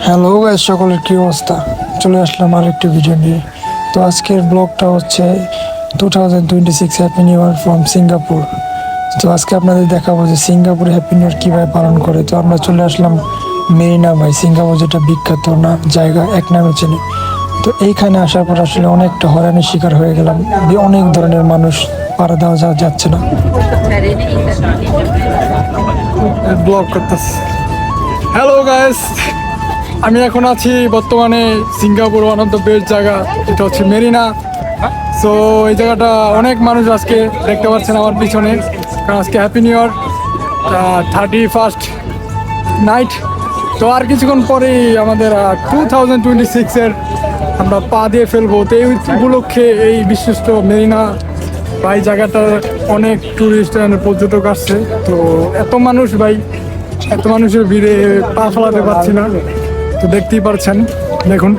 Hello guys সকলের কী অবস্থা? চলে আসলাম আর একটি ভিডিও নিয়ে। তো আজকের ব্লগটা হচ্ছে two thousand twenty six happy new year from Singapore তো আজকে আপনাদের দেখাবো যে সিঙ্গাপুরে হ্যাপি নিউ ইয়ার কীভাবে পালন করে। তো আমরা চলে আসলাম মেরিনা ভাই। সিঙ্গাপুর যেটা বিখ্যাত না, জায়গা এক নামে চেনে। তো এইখানে আসার পর আসলে অনেকটা হয়রানির শিকার হয়ে গেলাম। অনেক ধরনের মানুষ পাড়া দেওয়া যাচ্ছে না। ব্লগ হ্যালো গাইস আমি এখন আছি বর্তমানে Singapore one of the best জায়গা, এটা হচ্ছে মেরিনা। সো এই জায়গাটা অনেক মানুষ আজকে দেখতে পাচ্ছেন আমার পিছনে। কারণ আজকে happy new year thirty first night তো আর কিছুক্ষণ পরেই আমাদের টু থাউজেন্ড টোয়েন্টি সিক্সের আমরা পা দিয়ে ফেলব। তো এই উপলক্ষে এই বিশিষ্ট মেরিনা ভাই জায়গাটা অনেক ট্যুরিস্ট পর্যটক আসছে। তো এত মানুষ ভাই, এত মানুষের ভিড়ে পা ফেলাতে পারছি না। তো দেখতেই পারছেন। দেখুন।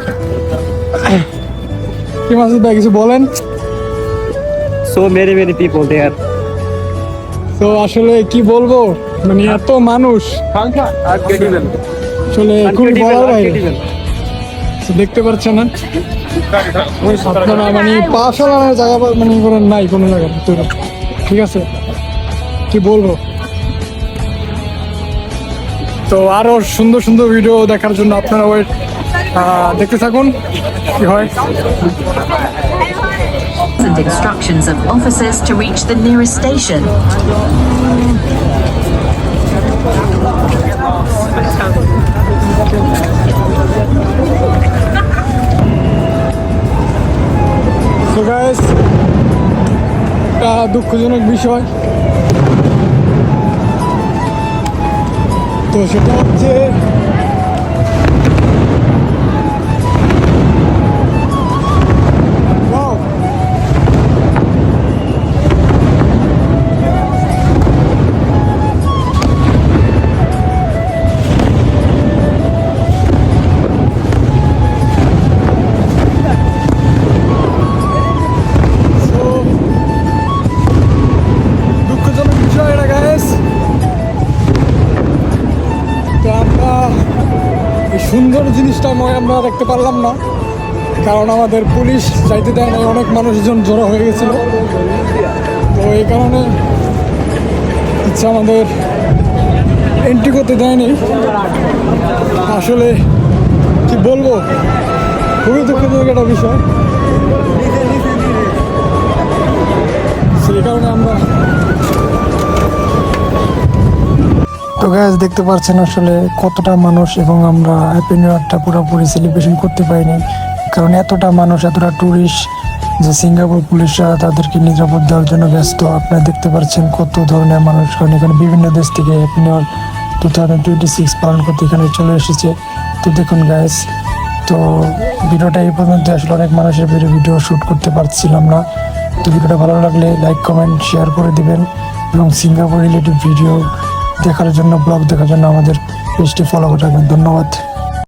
কি মাসুদ ভাই কিছু বলেন? So merry many people there. তো আসলে কি বলব? মানে এত মানুষ। আসলে খুবই বলার বাইরে। দেখতে পাচ্ছেন না? আপনারা মানে পা ফেলানোর জায়গা মানে নাই কোনো জায়গা ঠিক আছে। কি বলব? তো আরও সুন্দর সুন্দর ভিডিও দেখার জন্য আপনারা ওয়েট দেখতে থাকুন। কি হয়? And instructions of officers to reach the nearest station. তো গাইস একটা দুঃখজনক বিষয়। তো সেটা হচ্ছে সুন্দর জিনিসটা আমরা দেখতে পারলাম না। কারণ আমাদের পুলিশ চাইতে দেয় না অনেক মানুষজন জড়ো হয়ে গেছিল। তো এই কারণে ইচ্ছা আমাদের এন্ট্রি করতে দেয়নি। আসলে কি বলব? খুবই দুঃখজনক একটা বিষয়। গ্যাস দেখতে পাচ্ছেন আসলে কতটা মানুষ এবং আমরা হ্যাপি নিউ ইয়ারটা পুরোপুরি সেলিব্রেশন করতে পারিনি। কারণ এতটা মানুষ, এতটা ট্যুরিস্ট যে সিঙ্গাপুর পুলিশরা তাদেরকে নিরাপদ দেওয়ার জন্য ব্যস্ত। আপনারা দেখতে পাচ্ছেন কত ধরনের মানুষ কারণ এখানে বিভিন্ন দেশ থেকে happy new year two thousand twenty six পালন করতে এখানে চলে এসেছে। তো দেখুন গাইজ তো ভিডিওটা এই পর্যন্ত। আসলে অনেক মানুষের ভিডিও ভিডিও শ্যুট করতে পারছিলাম না। তো ভিডিওটা ভালো লাগলে লাইক কমেন্ট শেয়ার করে দিবেন এবং সিঙ্গাপুর রিলেটিভ ভিডিও দেখার জন্য ব্লগ দেখার জন্য আমাদের পেজটি ফলো করে রাখবেন। ধন্যবাদ।